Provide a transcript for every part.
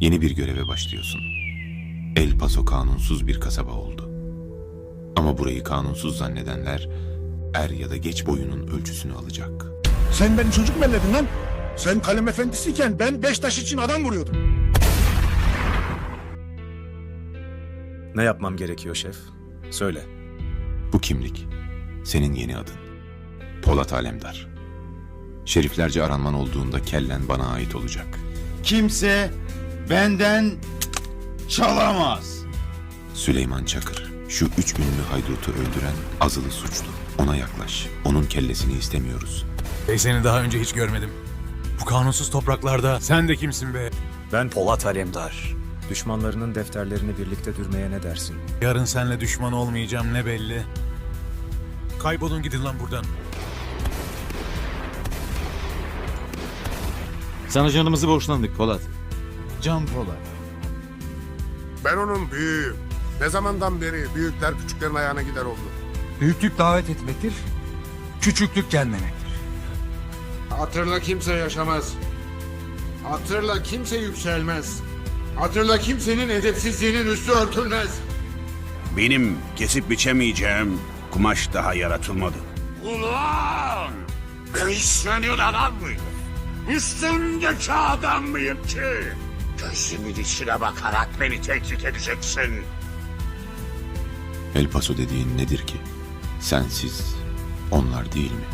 Yeni bir göreve başlıyorsun. El Paso kanunsuz bir kasaba oldu. Ama burayı kanunsuz zannedenler er ya da geç boyunun ölçüsünü alacak. Sen beni çocuk mu elledin lan? Sen kalem efendisiyken ben beş taş için adam vuruyordum. Ne yapmam gerekiyor şef? Söyle. Bu kimlik senin yeni adın. Polat Alemdar. Şeriflerce aranman olduğunda kellen bana ait olacak. Kimse benden çalamaz. Süleyman Çakır. Şu üç ünlü haydutu öldüren azılı suçlu. Ona yaklaş. Onun kellesini istemiyoruz. Bey seni daha önce hiç görmedim. Bu kanunsuz topraklarda sen de kimsin be? Ben Polat Alemdar. Düşmanlarının defterlerini birlikte dürmeye ne dersin? Yarın senle düşman olmayacağım ne belli. Kaybolun gidin lan buradan. Sana canımızı borçlandık Polat. Can Polat. Ben onun büyüğüm. Ne zamandan beri büyükler küçüklerin ayağına gider oldu. Büyüklük davet etmektir, küçüklük gelmemektir. Hatırla kimse yaşamaz. Hatırla kimse yükselmez. Hatırla kimsenin edepsizliğinin üstü örtülmez. Benim kesip biçemeyeceğim kumaş daha yaratılmadı. Ulan! Senin adam mıyım? Üstündeki adam mıyım ki? Gözümün içine bakarak beni tehdit edeceksin. El Paso dediğin nedir ki? Sensiz onlar değil mi?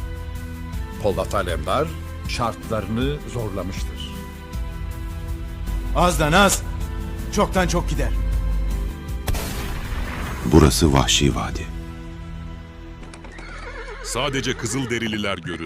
Polat Alemdar şartlarını zorlamıştır. Azdan az, çoktan çok gider. Burası Vahşi Vadi. Sadece Kızılderililer görür.